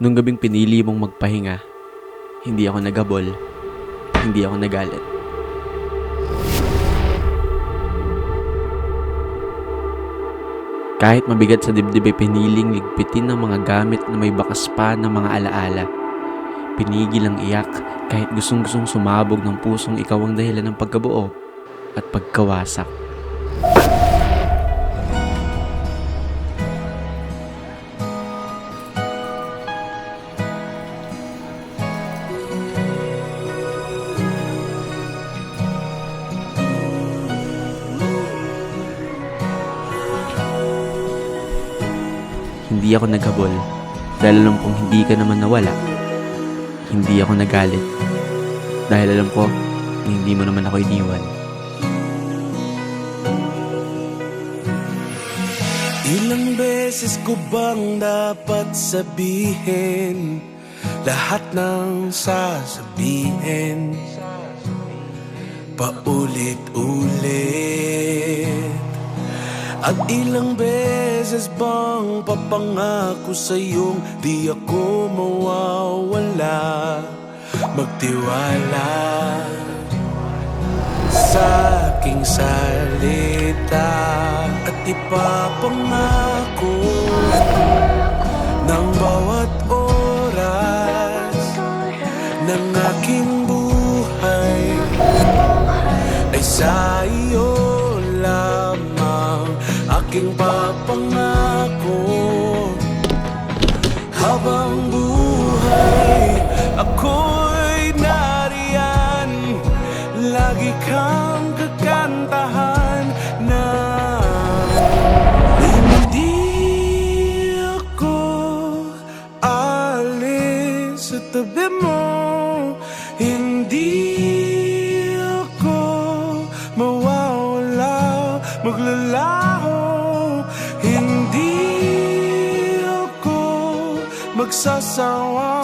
Nung gabing pinili mong magpahinga, hindi ako nagabol, hindi ako nagalit. Kahit mabigat sa dibdib ay piniling ligpitin ng mga gamit na may bakas pa ng mga alaala. Pinigil ang iyak kahit gustong gustong sumabog ng pusong ikaw ang dahilan ng pagkabuo at pagkawasak. Hindi ako naghabol. Dahil alam kong hindi ka naman nawala. Hindi ako nagalit. Dahil alam ko hindi mo naman ako iniwan. Ilang beses ko bang dapat sabihin? Lahat ng sasabihin. Paulit-ulit. At ilang beses bang papangako sa'yong Di ako mawawala? Magtiwala sa aking salita At ipapangako ng bawat oras aking papangako. Habang buhay ako'y nariyan. Lagi kang kakantahan na Hindi ako alis sa tabi mo. Hindi ako mawawala Maglalaho Hindi ako magsasawang